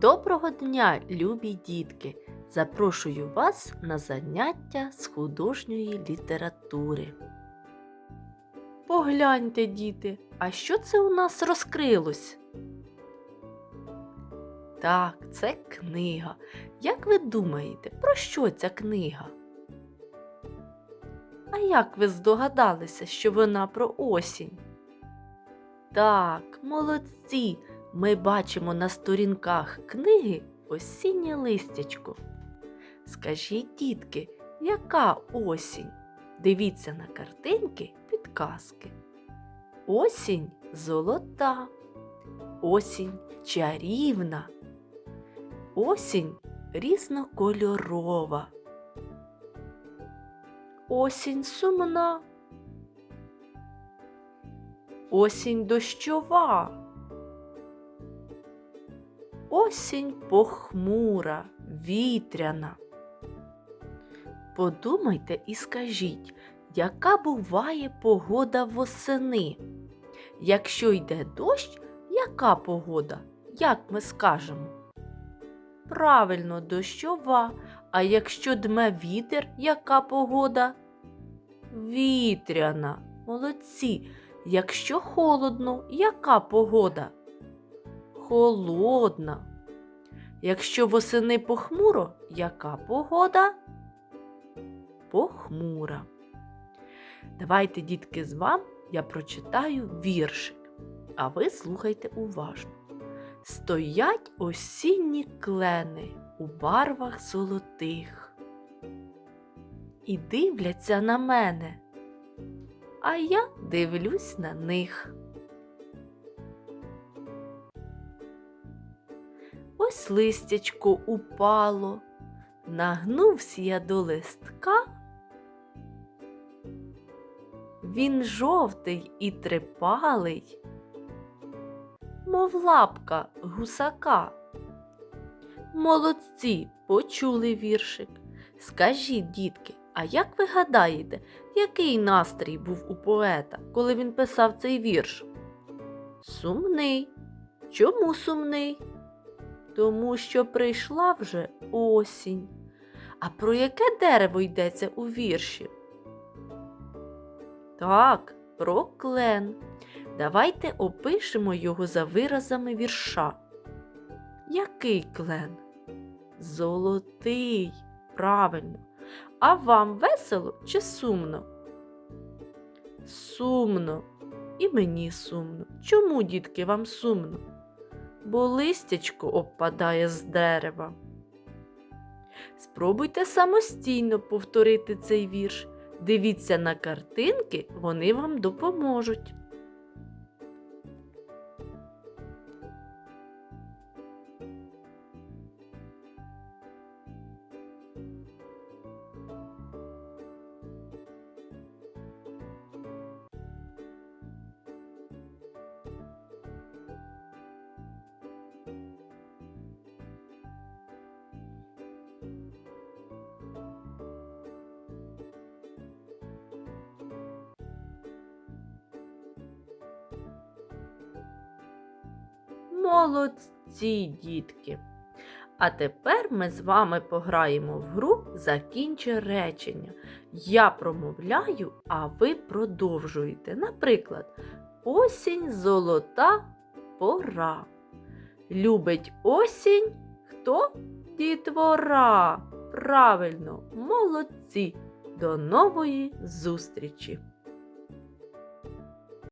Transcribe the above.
Доброго дня, любі дітки! Запрошую вас на заняття з художньої літератури. Погляньте, діти, а що це у нас розкрилось? Так, це книга. Як ви думаєте, про що ця книга? А як ви здогадалися, що вона про осінь? Так, молодці! Ми бачимо на сторінках книги осіннє листячко. Скажіть, дітки, яка осінь? Дивіться на картинки підказки. Осінь золота, осінь чарівна, осінь різнокольорова, осінь сумна, осінь дощова. Осінь похмура, вітряна. Подумайте і скажіть, яка буває погода восени? Якщо йде дощ, яка погода? Як ми скажемо? Правильно, дощова. А якщо дме вітер, яка погода? Вітряна. Молодці. Якщо холодно, яка погода? холодна. Якщо восени похмуро, яка погода? Похмура. Давайте, дітки, з вам я прочитаю віршик, а ви слухайте уважно. Стоять осінні клени у барвах золотих. І дивляться на мене, а я дивлюсь на них. Ось листячко упало, нагнувся я до листка. Він жовтий і трипалий, мов лапка гусака. Молодці, почули віршик. Скажіть, дітки, а як ви гадаєте, який настрій був у поета, коли він писав цей вірш? Сумний. Чому сумний? Тому що прийшла вже осінь. А про яке дерево йдеться у вірші? Так, про клен. Давайте опишемо його за виразами вірша. Який клен? Золотий, правильно. А вам весело чи сумно? Сумно. І мені сумно. Чому, дітки, вам сумно? Бо листячко обпадає з дерева. Спробуйте самостійно повторити цей вірш. Дивіться на картинки, вони вам допоможуть. Молодці, дітки! А тепер ми з вами пограємо в гру Закінчи речення. Я промовляю, а ви продовжуєте. Наприклад, осінь золота пора. Любить осінь хто? Дітвора. Правильно, молодці! До нової зустрічі!